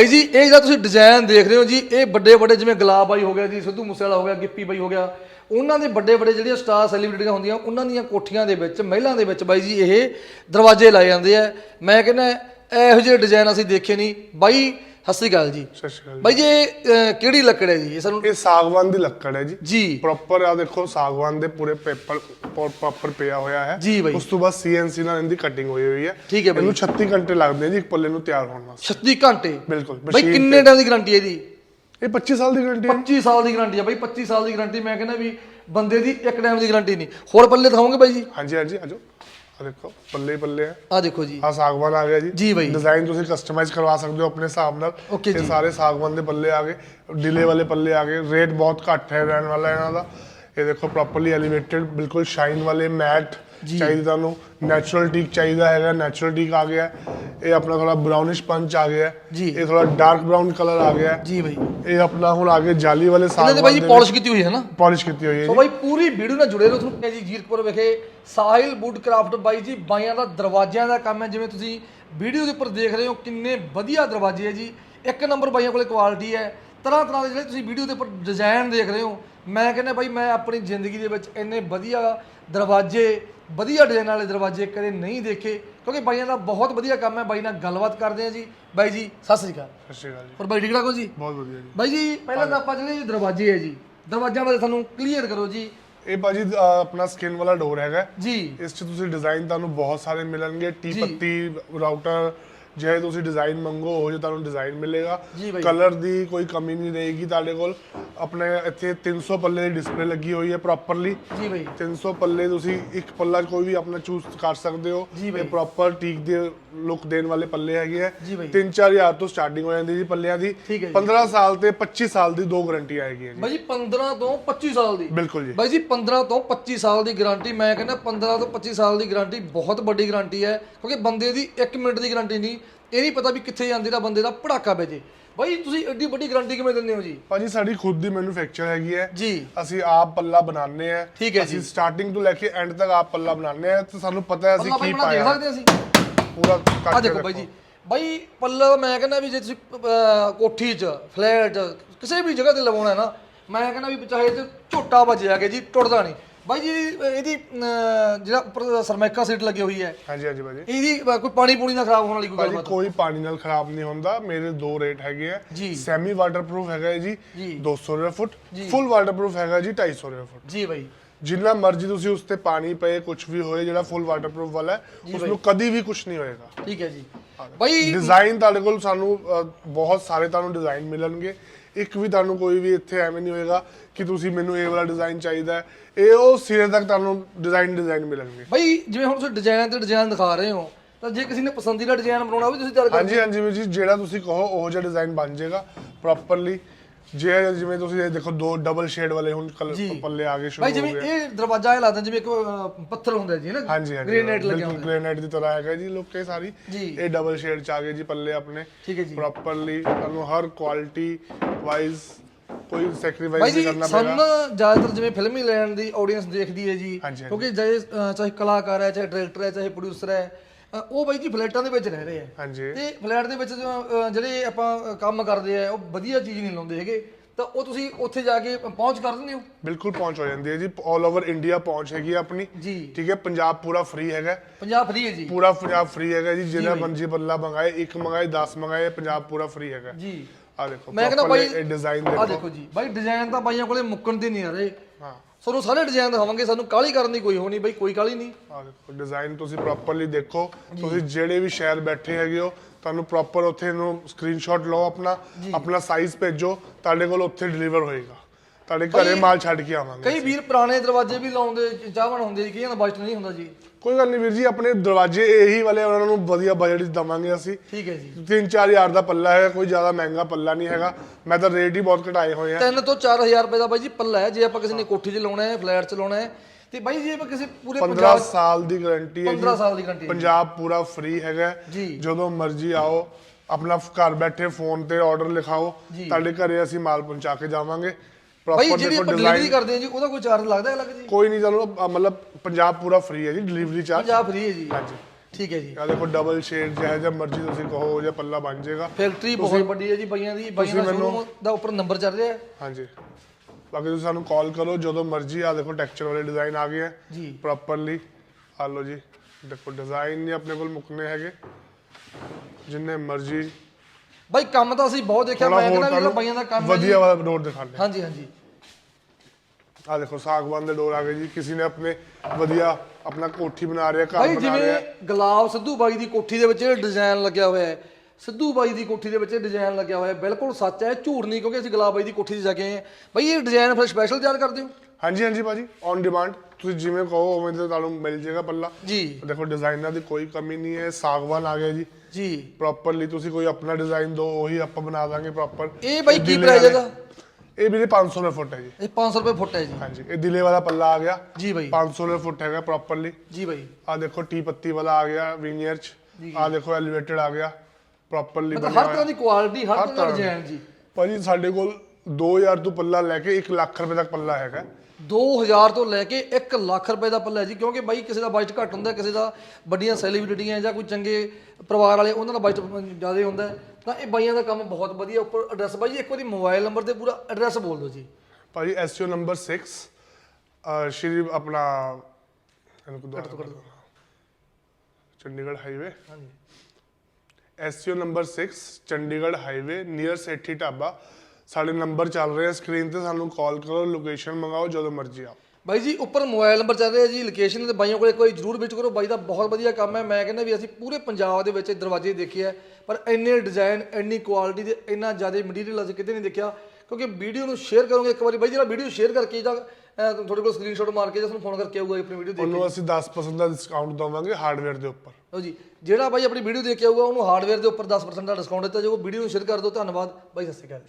ਭਾਈ ਜੀ, ਇਹ ਜਿਹੜਾ ਤੁਸੀਂ ਡਿਜ਼ਾਈਨ ਦੇਖ ਰਹੇ ਹੋ ਜੀ, ਇਹ ਵੱਡੇ ਵੱਡੇ ਜਿਵੇਂ ਗੁਲਾਬ ਬਾਈ ਹੋ ਗਿਆ ਜੀ, ਸਿੱਧੂ ਮੂਸੇਵਾਲਾ ਹੋ ਗਿਆ, ਗਿੱਪੀ ਬਾਈ ਹੋ ਗਿਆ, ਉਹਨਾਂ ਦੇ ਵੱਡੇ ਵੱਡੇ ਜਿਹੜੀਆਂ ਸਟਾਰ ਸੈਲੀਬ੍ਰਿਟੀਆਂ ਹੁੰਦੀਆਂ, ਉਹਨਾਂ ਦੀਆਂ ਕੋਠੀਆਂ ਦੇ ਵਿੱਚ, ਮਹਿਲਾਂ ਦੇ ਵਿੱਚ ਬਾਈ ਜੀ, ਇਹ ਦਰਵਾਜ਼ੇ ਲਾਏ ਜਾਂਦੇ ਆ। ਮੈਂ ਕਹਿੰਦਾ, ਇਹੋ ਜਿਹੇ ਡਿਜ਼ਾਈਨ ਅਸੀਂ ਦੇਖੇ ਨਹੀਂ। ਬਾਈ ਸਤਿ ਸ਼੍ਰੀ ਅਕਾਲ ਜੀ। ਸਤਿ ਸ਼੍ਰੀ ਅਕਾਲ ਬਾਈ ਜੀ ਇਹ, ਕਿਹੜੀ ਲੱਕੜ ਹੈ ਜੀ? ਇਹ ਸਾਨੂੰ ਜੀ। ਇਹ ਸਾਗਵਾਨ ਦੀ ਲੱਕੜ ਹੈ ਜੀ। ਜੀ। ਪ੍ਰੋਪਰ ਆ ਦੇਖੋ ਸਾਗਵਾਨ ਦੇ ਪੂਰੇ ਪੇਪਰ ਪ੍ਰੋਪਰ ਪਿਆ ਹੋਇਆ ਹੈ। ਜੀ ਬਾਈ। ਉਸ ਤੋਂ ਬਾਅਦ ਸੀਐਨਸੀ ਨਾਲ ਇਹਦੀ ਕਟਿੰਗ ਹੋਈ ਹੋਈ ਹੈ। ਠੀਕ ਹੈ ਬਾਈ। ਇਹਨੂੰ 36 ਘੰਟੇ ਲੱਗਦੇ ਨੇ ਜੀ ਇੱਕ ਪੱਲੇ ਨੂੰ ਤਿਆਰ ਹੋਣ ਵਾਸਤੇ। 36 ਘੰਟੇ? ਬਿਲਕੁਲ ਬਾਈ ਕਿੰਨੇ ਟਾਈਮ ਦੀ ਗਾਰੰਟੀ ਹੈ ਇਹਦੀ ਇਹ 25 ਸਾਲ ਦੀ ਗਾਰੰਟੀ ਹੈ। 25 ਸਾਲ ਦੀ ਗਾਰੰਟੀ ਹੈ ਬਾਈ 25 ਸਾਲ ਦੀ ਗਾਰੰਟੀ ਮੈਂ ਕਹਿੰਦਾ ਵੀ ਬੰਦੇ ਦੀ ਇੱਕ ਟਾਈਮ ਦੀ ਗਾਰੰਟੀ ਨਹੀਂ। ਹੋਰ ਪੱਲੇ ਦਿਖਾਓਗੇ ਬਾਈ ਜੀ? ਹਾਂਜੀ ਹਾਂਜੀ ਆਜੋ ਦੇਖੋ ਪੱਲੇ ਹੀ ਪੱਲੇ ਹੈ ਆ ਦੇਖੋ ਜੀ। ਆ ਸਾਗਵਾਨ ਆ ਗਿਆ ਜੀ। ਜੀ ਬਾਈ। ਡਿਜ਼ਾਈਨ ਤੁਸੀਂ ਕਸਟਮਾਈਜ਼ ਕਰਵਾ ਸਕਦੇ ਹੋ ਆਪਣੇ ਹਿਸਾਬ ਨਾਲ। Okay ਇਹ ਜੀ। ਸਾਰੇ ਸਾਗਵਾਨ ਦੇ ਪੱਲੇ ਆ ਗਏ। ਡਿਲੇ ਵਾਲੇ ਪੱਲੇ ਆ ਗਏ। ਰੇਟ ਬਹੁਤ ਘੱਟ ਹੈ ਰਹਿਣ ਵਾਲਾ ਇਹਨਾਂ ਦਾ। ਇਹ ਦੇਖੋ ਪ੍ਰੋਪਰਲੀ ਐਲੀਵੇਟਡ ਬਿਲਕੁਲ ਸ਼ਾਈਨ ਵਾਲੇ ਮੈਟ ਚਾਹੀਦੇ ਤੁਹਾਨੂੰ। ਨੈਚੁਰਲ ਟੀਕ ਚਾਹੀਦਾ ਹੈਗਾ ਨੈਚੁਰਲ ਟੀਕ ਆ ਗਿਆ। ਇਹ ਆਪਣਾ ਥੋੜਾ ਬ੍ਰਾਊਨਿਸ਼ ਪੰਚ ਆ ਗਿਆ। ਇਹ ਥੋੜਾ ਡਾਰਕ ਬ੍ਰਾਊਨ ਕਲਰ ਆ ਗਿਆ। ਜੀ ਬਾਈ। ਇਹ ਆਪਣਾ ਹੁਣ ਆ ਗਿਆ ਜਾਲੀ ਵਾਲੇ ਇਹਨਾਂ ਦੇ ਜੀ ਪਾਲਿਸ਼ ਕੀਤੀ ਹੋਈ ਹੈ ਨਾ? ਪਾਲਿਸ਼ ਕੀਤੀ ਹੋਈ ਹੈ ਸੋ ਬਾਈ ਪੂਰੀ ਵੀਡੀਓ ਨਾਲ ਜੁੜੇ ਰਹੋ ਤੁਹਾਨੂੰ। ਜੀ ਜੀਰਕਪੁਰ ਵਿਖੇ ਸਾਹਿਲ ਵੁੱਡ ਕਰਾਫਟ ਬਾਈ ਜੀ ਬਾਈਆਂ ਦਾ ਦਰਵਾਜ਼ਿਆਂ ਦਾ ਕੰਮ ਹੈ। ਜਿਵੇਂ ਤੁਸੀਂ ਵੀਡੀਓ ਦੇ ਉੱਪਰ ਦੇਖ ਰਹੇ ਹੋ ਕਿੰਨੇ ਵਧੀਆ ਦਰਵਾਜ਼ੇ ਹੈ ਜੀ। ਇੱਕ ਨੰਬਰ ਬਾਈਆਂ ਕੋਲੇ ਕੁਆਲਿਟੀ ਹੈ। ਤਰ੍ਹਾਂ ਤਰ੍ਹਾਂ ਦੇ ਜਿਹੜੇ ਤੁਸੀਂ ਵੀਡੀਓ ਦੇ ਉੱਪਰ ਡਿਜ਼ਾਈਨ ਦੇਖ ਰਹੇ ਹੋ ਮੈਂ ਕਹਿੰਦਾ ਬਾਈ ਮੈਂ ਆਪਣੀ ਜ਼ਿੰਦਗੀ ਦੇ ਵਿੱਚ ਇੰਨੇ ਵਧੀਆ ਦਰਵਾਜ਼ੇ ਵਧੀਆ ਡਿਜ਼ਾਈਨ ਵਾਲੇ ਦਰਵਾਜ਼ੇ ਕਦੇ ਨਹੀਂ ਦੇਖੇ ਕਿਉਂਕਿ ਬਾਈਆਂ ਦਾ ਬਹੁਤ ਵਧੀਆ ਕੰਮ ਹੈ ਬਾਈ ਨਾਲ ਗੱਲਬਾਤ ਕਰਦੇ ਆ ਜੀ। ਬਾਈ ਜੀ ਸਤਿ ਸ੍ਰੀ ਅਕਾਲ। ਸਤਿ ਸ਼੍ਰੀ ਅਕਾਲ ਜੀ। ਪਰ ਬਾਈ ਠੀਕ ਠਾਕ ਹੋ ਜੀ? ਬਹੁਤ ਵਧੀਆ ਜੀ। ਬਾਈ ਜੀ ਪਹਿਲਾਂ ਤਾਂ ਆਪਾਂ ਜਿਹੜੇ ਦਰਵਾਜ਼ੇ ਹੈ ਜੀ ਦਰਵਾਜ਼ਿਆਂ ਬਾਰੇ ਸਾਨੂੰ ਕਲੀਅਰ ਕਰੋ ਜੀ। ਇਹ ਭਾਜੀ ਅ, ਆਪਣਾ ਸਕਿਨ ਵਾਲਾ ਡੋਰ ਹੈਗਾ। ਜੀ। ਇਸ 'ਚ ਤੁਸੀਂ ਡਿਜ਼ਾਈਨ ਤੁਹਾਨੂੰ ਬਹੁਤ ਸਾਰੇ ਮਿਲਣਗੇ ਟੀ ਜੀ। ਪੱਤੀ ਰਾਊਟਰ ਜਿਹੇ ਤੁਸੀਂ ਡਿਜ਼ਾਈਨ ਮੰਗੋ ਉਹ ਜਿਹਾ ਤੁਹਾਨੂੰ ਡਿਜ਼ਾਈਨ ਮਿਲੇਗਾ ਜੀ। ਕਲਰ ਦੀ ਕੋਈ ਕਮੀ ਨਹੀਂ ਰਹੇਗੀ ਤੁਹਾਡੇ ਕੋਲ ਆਪਣੇ ਇੱਥੇ 300 ਪੱਲੇ ਦੀ ਡਿਸਪਲੇ ਲੱਗੀ ਹੋਈ ਹੈ ਪ੍ਰੋਪਰਲੀ ਜੀ ਬਾਈ। 300 ਪੱਲੇ ਤੁਸੀਂ ਇੱਕ ਪੱਲਾ ਕੋਈ ਵੀ ਆਪਣਾ ਚੂਜ਼ ਕਰ ਸਕਦੇ ਹੋ। ਜੀ ਬਾਈ। ਇਹ ਪ੍ਰੋਪਰ ਟੀਕ ਦੇ ਲੁੱਕ ਦੇਣ ਵਾਲੇ ਪੱਲੇ ਹੈਗੇ ਆ। ਜੀ ਬਾਈ। 3-4000 ਤੋਂ ਸਟਾਰਟਿੰਗ ਹੋ ਜਾਂਦੀ ਜੀ ਪੱਲਿਆਂ ਦੀ। ਠੀਕ ਹੈ ਜੀ। 15 ਸਾਲ ਤੇ 25 ਸਾਲ ਦੀ ਦੋ ਗਾਰੰਟੀ ਆਏਗੀ ਜੀ। ਬਾਈ ਜੀ 15 ਤੋਂ 25 ਸਾਲ ਦੀ। ਬਿਲਕੁਲ ਜੀ। ਬਾਈ ਜੀ 15 ਤੋਂ 25 ਸਾਲ ਦੀ ਗਾਰੰਟੀ ਮੈਂ ਕਹਿੰਦਾ 15 ਤੋਂ 25 ਸਾਲ ਦੀ ਗਾਰੰਟੀ ਬਹੁਤ ਵੱਡੀ ਗਾਰੰਟੀ ਹੈ ਕਿਉਂਕਿ ਬੰਦੇ ਦੀ 1 ਮਿੰਟ ਦੀ ਗਾਰੰਟੀ ਨਹੀਂ ਇਹ ਨਹੀਂ ਪਤਾ ਵੀ ਕਿੱਥੇ ਜਾਂਦੀ ਦਾ ਬੰਦੇ ਦਾ ਪੜਾਕਾ ਵੇਜੇ ਬਾਈ ਤੁਸੀਂ ਐਡੀ ਵੱਡੀ ਗਾਰੰਟੀ ਕਿਵੇਂ ਦਿੰਦੇ ਹੋ ਜੀ? ਭਾਜੀ ਸਾਡੀ ਖੁਦ ਦੀ ਮੈਨੂਫੈਕਚਰ ਹੈਗੀ ਹੈ। ਜੀ। ਅਸੀਂ ਆਪ ਪੱਲਾ ਬਣਾਉਂਦੇ ਆ ਠੀਕ ਹੈ ਅਸੀਂ ਸਟਾਰਟਿੰਗ ਤੋਂ ਲੈ ਕੇ ਐਂਡ ਤੱਕ ਆਪ ਪੱਲਾ ਬਣਾਉਂਦੇ ਆ ਤੇ ਸਾਨੂੰ ਪਤਾ ਹੈ ਅਸੀਂ ਪੱਲਾ ਕੀ ਬਣਾ ਦੇਖ ਪਾਇਆ। ਸਕਦੇ ਹਾਂ ਅਸੀਂ। ਪੂਰਾ ਕੱਟ ਆ ਕੇ ਦੇਖੋ ਬਾਈ ਜੀ। ਬਾਈ ਪੱਲਾ ਮੈਂ ਕਹਿੰਦਾ ਵੀ ਜੇ ਤੁਸੀਂ ਅਹ, ਕੋਠੀ 'ਚ ਫਲੈਟ 'ਚ ਕਿਸੇ ਵੀ ਜਗ੍ਹਾ ਤੇ ਲਵਾਉਣਾ ਹੈ ਨਾ ਮੈਂ ਕਹਿੰਦਾ ਵੀ ਚਾਹੇ ਤੇ ਝੋਟਾ ਵੱਜਿਆ ਕੇ ਜੀ ਟੁੱਟਦਾ ਨਹੀਂ। ਬਾਈ ਜੀ ਇਹਦੀ ਅਹ, ਜਿਹੜਾ ਉੱਪਰ ਸਰਮੈਕਾ ਸੀਟ ਲੱਗੀ ਹੋਈ ਹੈ। ਹਾਂਜੀ ਹਾਂਜੀ ਭਾਜੀ ਇਹਦੀ ਅਹ, ਕੋਈ ਪਾਣੀ ਪੂਣੀ ਨਾ ਖਰਾਬ ਹੋਣ ਵਾਲੀ ਕੋਈ ਭਾਜੀ ਗੱਲ ਕੋਈ ਪਾਣੀ ਨਾਲ ਖਰਾਬ ਨਹੀਂ ਹੁੰਦਾ। ਮੇਰੇ ਦੋ ਰੇਟ ਹੈਗੇ ਆ। ਜੀ। ਸੈਮੀ ਵਾਟਰਪ੍ਰੂਫ ਹੈਗਾ ਹੈ ਜੀ। ਜੀ। 200 ਰੁਪਏ ਫੁੱਟ। ਜੀ। ਫੁੱਲ ਵਾਟਰਪ੍ਰੂਫ ਹੈਗਾ ਜੀ 250 ਰੁਪਏ ਫੁੱਟ। ਜੀ ਬਾਈ। ਜਿੰਨਾ ਮਰਜ਼ੀ ਤੁਸੀਂ ਉਸ ਤੇ ਪਾਣੀ ਪਏ ਕੁਝ ਵੀ ਹੋਏ ਜਿਹੜਾ ਫੁੱਲ ਵਾਟਰਪ੍ਰੂਫ ਵਾਲਾ ਹੈ ਉਸ ਨੂੰ ਕਦੀ ਵੀ ਕੁਝ ਨਹੀਂ ਹੋਏਗਾ। ਠੀਕ ਹੈ ਜੀ। ਬਾਈ ਡਿਜ਼ਾਈਨ ਤੁਹਾਡੇ ਕੋਲ ਸਾਨੂੰ ਅ, ਬਹੁਤ ਸਾਰੇ ਤੁਹਾਨੂੰ ਡਿਜ਼ਾਈਨ ਮਿਲਣਗੇ। ਇੱਕ ਵੀ ਤੁਹਾਨੂੰ ਕੋਈ ਵੀ ਇੱਥੇ ਐਵੇਂ ਨਹੀਂ ਹੋਏਗਾ ਕਿ ਤੁਸੀਂ ਮੈਨੂੰ ਇਹ ਵਾਲਾ ਡਿਜ਼ਾਈਨ ਚਾਹੀਦਾ ਹੈ। ਇਹ ਉਹ ਸਿਰੇ ਤੱਕ ਤੁਹਾਨੂੰ ਡਿਜ਼ਾਈਨ ਡਿਜ਼ਾਈਨ ਮਿਲਣਗੇ। ਬਾਈ ਜਿਵੇਂ ਹੁਣ ਤੁਸੀਂ ਡਿਜ਼ਾਈਨ ਤੇ ਡਿਜ਼ਾਈਨ ਦਿਖਾ ਰਹੇ ਹੋ ਤਾਂ ਜੇ ਕਿਸੇ ਨੇ ਪਸੰਦੀਦਾ ਡਿਜ਼ਾਈਨ ਬਣਾਉਣਾ ਉਹ ਵੀ ਤੁਸੀਂ ਤਿਆਰ ਕਰ ਹਾਂਜੀ ਹਾਂਜੀ ਵੀਰ ਜੀ ਜਿਹੜਾ ਤੁਸੀਂ ਕਹੋ ਉਹ ਜਿਹਾ ਡਿਜ਼ਾਈਨ ਬਣ ਜਾਏਗਾ ਪ੍ਰੋਪਰਲੀ ਜੇ ਜਿਵੇਂ ਤੁਸੀਂ ਇਹ ਦੇਖੋ ਦੋ ਡਬਲ ਸ਼ੇਡ ਵਾਲੇ ਹੁਣ ਕਲਰ ਜੀ। ਪੱਲੇ ਆ ਗਏ ਸ਼ੁਰੂ ਹੋ ਜਿਵੇਂ ਗਏ। ਇਹ ਦਰਵਾਜ਼ਾ ਇਹ ਲੱਗਦਾ ਜਿਵੇਂ ਇੱਕ ਅਹ, ਪੱਥਰ ਹੁੰਦਾ ਜੀ ਨਾ? ਹਾਂਜੀ ਹਾਂਜੀ ਗ੍ਰੇਨਾਈਟ ਲੱਗਿਆ ਬਿਲਕੁਲ ਹੁੰਦਾ। ਗ੍ਰੇਨਾਈਟ ਦੀ ਤਰ੍ਹਾਂ ਹੈਗਾ ਜੀ ਲੋਕ ਸਾਰੀ। ਜੀ। ਇਹ ਡਬਲ ਸ਼ੇਡ ਚ ਆ ਗਏ ਜੀ ਪੱਲੇ ਆਪਣੇ। ਠੀਕ ਹੈ ਜੀ। ਪ੍ਰੋਪਰਲੀ ਤੁਹਾਨੂੰ ਹਰ ਕੁਆਲਿਟੀ ਵਾਈਜ਼ ਕੋਈ ਸੈਕਰੀਫਾਈਸ ਜੀ ਨਹੀਂ ਕਰਨਾ ਸਾਨੂੰ ਪੈਗਾ ਨਾ ਜ਼ਿਆਦਾਤਰ ਜਿਵੇਂ ਫਿਲਮੀ ਲੈਣ ਦੀ ਆਡੀਅנס ਦੇਖਦੀ ਹੈ ਜੀ। ਹਾਂਜੀ, ਹਾਂਜੀ। ਕਿਉਂਕਿ ਅਹ, ਚਾਹੇ ਕਲਾਕਾਰ ਹੈ ਚਾਹੇ ਡਾਇਰੈਕਟਰ ਹੈ ਚਾਹੇ ਪ੍ਰੋਡਿਊਸਰ ਹੈ ਉਹ ਬਾਈ ਜੀ ਫਲੈਟਾਂ ਦੇ ਵਿੱਚ ਰਹਿ ਰਹੇ ਆ। ਹਾਂਜੀ। ਤੇ ਫਲੈਟ ਦੇ ਵਿੱਚ ਜੋ, ਜਿਹੜੇ ਆਪਾਂ ਕੰਮ ਕਰਦੇ ਆ ਉਹ ਵਧੀਆ ਚੀਜ਼ ਨਹੀਂ ਲਾਉਂਦੇ ਹੈਗੇ। ਤਾਂ ਉਹ ਤੁਸੀਂ ਉੱਥੇ ਜਾ ਕੇ ਪਹੁੰਚ ਕਰ ਦਿੰਦੇ ਹੋ? ਬਿਲਕੁਲ ਪਹੁੰਚ ਹੋ ਜਾਂਦੀ ਹੈ ਜੀ। 올 ਓਵਰ ਇੰਡੀਆ ਪਹੁੰਚ ਹੈਗੀ ਆਪਣੀ। ਜੀ। ਠੀਕ ਹੈ ਪੰਜਾਬ ਪੂਰਾ ਫ੍ਰੀ ਹੈਗਾ। ਪੰਜਾਬ ਫ੍ਰੀ ਹੈ ਜੀ। ਪੂਰਾ ਪੰਜਾਬ ਫ੍ਰੀ ਹੈਗਾ ਜੀ। ਜਿਹੜਾ ਮੰਜੀ ਬੱਲਾ ਮੰਗਾਏ ਇੱਕ ਮੰਗਾਏ 10 ਮੰਗਾਏ ਪੰਜਾਬ ਪੂਰਾ ਫ੍ਰੀ ਹੈਗਾ। ਜੀ। ਆ ਦੇਖੋ ਮੈਂ ਕਹਿੰਦਾ ਬਾਈ ਡਿਜ਼ਾਈਨ ਆ ਦੇਖੋ। ਦੇਖੋ ਜੀ। ਬਾਈ ਡਿਜ਼ਾਈਨ ਤਾਂ ਬਾਈਆਂ ਕੋਲੇ ਮੁੱਕਣ ਦੇ ਨਹੀਂ ਆ ਰਹੇ। ਹਾਂ। ਸਾਨੂੰ ਸਾਰੇ ਡਿਜ਼ਾਈਨ ਦਿਖਾਵਾਂਗੇ ਸਾਨੂੰ ਕਾਲੀ ਕਰਨ ਦੀ ਕੋਈ ਹੋਣੀ ਬਾਈ ਕੋਈ ਕਾਲੀ ਨਹੀਂ। ਆ ਦੇਖੋ ਡਿਜ਼ਾਈਨ ਤੁਸੀਂ ਪ੍ਰੋਪਰਲੀ ਦੇਖੋ। ਤੁਸੀਂ ਜਿਹੜੇ ਵੀ ਸ਼ਹਿਰ ਬੈਠੇ ਹੈਗੇ ਹੋ ਤੁਹਾਨੂੰ ਪ੍ਰੋਪਰ ਉੱਥੇ ਨੂੰ ਸਕਰੀਨਸ਼ਾਟ ਲਓ ਆਪਣਾ ਆਪਣਾ ਸਾਈਜ਼ ਭੇਜੋ ਤੁਹਾਡੇ ਕੋਲ ਉੱਥੇ ਡਿਲੀਵਰ ਹੋਏਗਾ। ਤੁਹਾਡੇ ਘਰੇ ਮਾਲ ਛੱਡ ਕੇ ਆਵਾਂਗੇ ਕਈ ਵੀਰ ਪੁਰਾਣੇ ਦਰਵਾਜ਼ੇ ਵੀ ਲਾਉਂਦੇ ਚਾਹਵਣ ਹੁੰਦੇ ਜੀ ਕਈਆਂ ਦਾ ਬਜਟ ਨਹੀਂ ਹੁੰਦਾ ਜੀ। ਕੋਈ ਗੱਲ ਨਹੀਂ ਵੀਰ ਜੀ ਆਪਣੇ ਦਰਵਾਜ਼ੇ ਇਹੀ ਵਾਲੇ ਉਹਨਾਂ ਨੂੰ ਵਧੀਆ ਬਜਟ ਦਵਾਂਗੇ ਅਸੀਂ। ਠੀਕ ਹੈ ਜੀ। 3-4000 ਦਾ ਪੱਲਾ ਹੈ ਕੋਈ ਜ਼ਿਆਦਾ ਮਹਿੰਗਾ ਪੱਲਾ ਨਹੀਂ ਹੈਗਾ। ਮੈਂ ਤਾਂ ਰੇਟ ਹੀ ਬਹੁਤ ਘਟਾਏ ਹੋਏ ਆ। 3 ਤੋਂ 4000 ਰੁਪਏ ਦਾ ਬਾਈ ਜੀ ਪੱਲਾ ਹੈ ਜੇ ਆਪਾਂ ਕਿਸੇ ਨੇ ਕੋਠੀ 'ਚ ਲਾਉਣਾ ਹੈ ਫਲੈਟ 'ਚ ਲਾਉਣਾ ਹੈ ਤੇ ਬਾਈ ਜੇ ਆਪਾਂ ਕਿਸੇ ਪੂਰੇ 15 ਪੰਜਾਬ ਸਾਲ ਦੀ ਗਾਰੰਟੀ ਹੈ 15 ਸਾਲ ਦੀ ਗਾਰੰਟੀ ਹੈ ਪੰਜਾਬ ਪੂਰਾ ਫ੍ਰੀ ਹੈਗਾ। ਜਦੋਂ ਮਰਜ਼ੀ ਆਓ ਆਪਣਾ ਘਰ ਬੈਠੇ ਫੋਨ ਤੇ ਆਰਡਰ ਲਿਖਾਓ ਤੁਹਾਡੇ ਘਰੇ ਅਸੀਂ ਮਾਲ ਪਹੁੰਚਾ ਕੇ ਜਾਵਾਂਗੇ। ਬਾਈ ਜਿਹੜੀ ਆਪਾਂ ਡਿਲੀਵਰੀ ਕਰਦੇ ਹਾਂ ਜੀ ਉਹਦਾ ਕੋਈ ਚਾਰਜ ਲੱਗਦਾ ਹੈ ਅਲੱਗ ਜੀ? ਕੋਈ ਨਹੀਂ ਅ, ਮਤਲਬ ਪੰਜਾਬ ਪੂਰਾ ਫ੍ਰੀ ਹੈ ਜੀ ਡਿਲੀਵਰੀ ਚਾਰਜ ਪੰਜਾਬ ਫ੍ਰੀ ਹੈ ਜੀ। ਹਾਂਜੀ। ਠੀਕ ਹੈ ਜੀ। ਆ ਦੇਖੋ ਡਬਲ ਸ਼ੇਡ ਜਿਹਾ ਮਰਜ਼ੀ ਤੁਸੀਂ ਕਹੋ ਜਾਂ ਪੱਲਾ ਬਣ ਜਾਏਗਾ। ਫੈਕਟਰੀ ਬਹੁਤ ਵੱਡੀ ਹੈ ਜੀ ਬਾਈਆਂ ਦੀ ਬਾਈਆਂ ਦਾ ਸ਼ੋਰੂਮ ਦਾ ਉੱਪਰ ਨੰਬਰ ਚੱਲ ਰਿਹਾ ਹੈ। ਹਾਂਜੀ। ਬਾਕੀ ਤੁਸੀਂ ਸਾਨੂੰ ਕਾਲ ਕਰੋ ਜਦੋਂ ਮਰਜ਼ੀ ਆ ਦੇਖੋ ਟੈਕਸਚਰ ਵਾਲੇ ਡਿਜ਼ਾਈਨ ਆ ਗਏ ਹੈ। ਜੀ। ਪ੍ਰੋਪਰਲੀ ਆ ਲਓ ਜੀ ਦੇਖੋ ਡਿਜ਼ਾਈਨ ਨਹੀਂ ਆਪਣੇ ਕੋਲ ਮੁੱਕਨੇ ਹੈਗੇ। ਜਿੰਨੇ ਮਰਜ਼ੀ ਬਾਈ ਕੰਮ ਤਾਂ ਅਸੀਂ ਬਹੁਤ ਦੇਖਿਆ ਮੈਂ ਕਹਿੰਦਾ ਵੀ ਜਿਹੜਾ ਬਾਈਆਂ ਦਾ ਕੰਮ ਹੈ ਜੀ। ਵਧੀਆ ਵਾਲਾ ਡੋਰ ਦਿਖਾਣੇ ਹਾਂਜੀ ਹਾਂਜੀ। ਆ ਦੇਖੋ ਸਾਗਵਾਨ ਦੇ ਡੋਰ ਆ ਗਏ ਜੀ। ਕਿਸੇ ਨੇ ਆਪਣੇ ਵਧੀਆ ਆਪਣਾ ਕੋਠੀ ਬਣਾ ਰਿਹਾ ਬਾਈ ਘਰ ਬਣਾ ਰਿਹਾ। ਜਿਵੇਂ ਗੁਲਾਬ ਸਿੱਧੂ ਬਾਈ ਦੀ ਕੋਠੀ ਦੇ ਵਿੱਚ ਡਿਜ਼ਾਈਨ ਲੱਗਿਆ ਹੋਇਆ ਹੈ ਸਿੱਧੂ ਬਾਈ ਦੀ ਕੋਠੀ ਦੇ ਵਿੱਚ ਡਿਜ਼ਾਈਨ ਲੱਗਿਆ ਹੋਇਆ ਬਿਲਕੁਲ ਸੱਚ ਹੈ ਝੂਠ ਨਹੀਂ ਕਿਉਂਕਿ ਅਸੀਂ ਗੁਲਾਬ ਬਾਈ ਦੀ ਕੋਠੀ 'ਤੇ ਜਾ ਕੇ ਆਏ ਹਾਂ। ਬਾਈ ਇਹ ਡਿਜ਼ਾਈਨ ਫਿਰ ਸਪੈਸ਼ਲ ਤਿਆਰ ਕਰਦੇ ਹੋ? ਹਾਂਜੀ ਹਾਂਜੀ ਭਾਜੀ ਔਨ ਡਿਮਾਂਡ ਤੁਸੀਂ ਜਿਵੇਂ ਕਹੋ ਉਵੇਂ ਤੇ ਤੁਹਾਨੂੰ ਮਿਲ ਜਾਏਗਾ ਪੱਲਾ। ਜੀ। ਦੇਖੋ ਡਿਜ਼ਾਈਨਾਂ ਦੀ ਕੋਈ ਕਮੀ ਨਹੀਂ ਹੈ ਸਾਗਵਾਨ ਆ ਗਿਆ ਜੀ। ਜੀ। ਪ੍ਰੋਪਰਲੀ ਤੁਸੀਂ ਕੋਈ ਆਪਣਾ ਡਿਜ਼ਾਈਨ ਦਿਓ ਉਹੀ ਆਪਾਂ ਬਣਾ ਦਾਂਗੇ ਪ੍ਰੋਪਰ ਇਹ ਬਾਈ ਕੀ ਪ੍ਰਾਈਸ ਇਹਦਾ? ਇਹ ਵੀਰੇ 500 ਰੁਪਏ ਫੁੱਟ ਹੈ ਜੀ। ਇਹ 500 ਰੁਪਏ ਫੁੱਟ ਹੈ ਜੀ। ਹਾਂਜੀ ਇਹ ਦਿਲੇ ਵਾਲਾ ਪੱਲਾ ਆ ਗਿਆ। ਜੀ ਬਾਈ। 500 ਰੁਪਏ ਫੁੱਟ ਹੈਗਾ ਪ੍ਰੋਪਰਲੀ ਜੀ ਬਾਈ। ਆ ਦੇਖੋ ਟੀ ਪੱਤੀ ਵਾਲਾ ਆ ਗਿਆ ਵਿਨੀਅਰ ਚ। ਆ ਦੇਖੋ ਐਲੀਵੇਟਡ ਆ ਗਿਆ। ਪ੍ਰੋਪਰਲੀ ਮਤਲਬ ਹਰ ਤਰ੍ਹਾਂ ਦੀ ਕੁਆਲਿਟੀ ਹਰ ਤਰ੍ਹਾਂ ਦਾ ਡਿਜ਼ਾਈਨ ਜੀ। ਭਾਜੀ ਸਾਡੇ ਕੋਲ 2000 ਤੋਂ ਪੱਲਾ ਲੈ ਕੇ 1 ਲੱਖ ਰੁਪਏ ਤੱਕ ਪੱਲਾ ਹੈਗਾ। 2000 ਤੋਂ ਲੈ ਕੇ 1 ਲੱਖ ਰੁਪਏ ਦਾ ਪੱਲਾ ਹੈ ਜੀ ਕਿਉਂਕਿ ਬਾਈ ਕਿਸੇ ਦਾ ਬਜਟ ਘੱਟ ਹੁੰਦਾ ਕਿਸੇ ਦਾ ਵੱਡੀਆਂ ਸੈਲੀਬ੍ਰਿਟੀਆਂ ਜਾਂ ਕੋਈ ਚੰਗੇ ਪਰਿਵਾਰ ਵਾਲੇ ਉਹਨਾਂ ਦਾ ਬਜਟ ਜ਼ਿਆਦਾ ਹੁੰਦਾ ਹੈ। ਤਾਂ ਇਹ ਬਾਈਆਂ ਦਾ ਕੰਮ ਬਹੁਤ ਵਧੀਆ ਉੱਪਰ ਐਡਰੈਸ ਬਾਈ ਜੀ ਇੱਕ ਵਾਰੀ ਮੋਬਾਈਲ ਨੰਬਰ ਤੇ ਪੂਰਾ ਐਡਰੈਸ ਬੋਲ ਦਿਓ ਜੀ। ਭਾਜੀ ਐਸਯੂ ਨੰਬਰ 6 ਸ਼੍ਰੀ ਆਪਣਾ ਇਹਨੂੰ ਚੰਡੀਗੜ੍ਹ ਹਾਈਵੇ ਹਾਂਜੀ। S U number 6 Chandigarh highway near Sethi dhaba. ਸਾਡੇ ਨੰਬਰ ਚੱਲ ਰਹੇ ਆ ਸਕਰੀਨ ਤੇ, ਸਾਨੂੰ ਕਾਲ ਕਰੋ ਲੋਕੇਸ਼ਨ ਮੰਗਾਓ, ਜਦੋਂ ਮਰਜ਼ੀ ਆਓ। ਬਾਈ ਜੀ, ਉੱਪਰ ਮੋਬਾਈਲ ਨੰਬਰ ਚੱਲ ਰਿਹਾ ਜੀ ਲੋਕੇਸ਼ਨ ਤੇ ਬਾਈਆਂ ਕੋਲ ਇੱਕ ਵਾਰੀ ਜਰੂਰ ਵਿਜ਼ਿਟ ਕਰੋ। ਬਾਈ ਦਾ ਬਹੁਤ ਵਧੀਆ ਕੰਮ ਹੈ। ਮੈਂ ਕਹਿੰਦਾ ਵੀ ਅਸੀਂ ਪੂਰੇ ਪੰਜਾਬ ਦੇ ਵਿੱਚ ਦਰਵਾਜ਼ੇ ਦੇਖੇ ਆ, ਪਰ ਇੰਨੇ ਡਿਜ਼ਾਈਨ ਇੰਨੀ ਕੁਆਲਿਟੀ ਦੇ, ਇੰਨਾ ਜ਼ਿਆਦਾ ਮਟੀਰੀਅਲ ਅਸੀਂ ਕਿਤੇ ਨਹੀਂ ਦੇਖਿਆ। ਕਿਉਂਕਿ ਵੀਡੀਓ ਨੂੰ ਸ਼ੇਅਰ ਕਰੋਗੇ ਇੱਕ ਵਾਰੀ, ਬਾਈ ਜਿਹੜਾ ਵੀਡੀਓ ਸ਼ੇਅਰ ਕਰਕੇ ਜਾਂ ਅਹ, ਤੁਹਾਡੇ ਕੋਲ ਸਕਰੀਨਸ਼ਾਟ ਮਾਰ ਕੇ ਜਾਂ ਤੁਹਾਨੂੰ ਫੋਨ ਕਰਕੇ ਆਊਗਾ ਆਪਣੀ ਵੀਡੀਓ ਦੇਖ ਉਹਨੂੰ ਅਸੀਂ 10% ਦਾ ਡਿਸਕਾਊਂਟ ਦਵਾਂਗੇ ਹਾਰਡਵੇਅਰ ਦੇ ਉੱਪਰ। ਲਓ ਜੀ ਜਿਹੜਾ ਬਾਈ ਆਪਣੀ ਵੀਡੀਓ ਦੇਖ ਕੇ ਆਊਗਾ ਉਹਨੂੰ ਹਾਰਡਵੇਅਰ ਦੇ ਉੱਪਰ 10% ਦਾ ਡਿਸਕਾਊਂਟ ਦਿੱਤਾ ਜਾਊਗਾ। ਵੀਡੀਓ ਨੂੰ ਸ਼ੇਅਰ ਕਰ ਦਿਓ ਧੰਨਵਾਦ। ਬਾਈ ਸਤਿ ਸ਼੍ਰੀ ਅਕਾਲ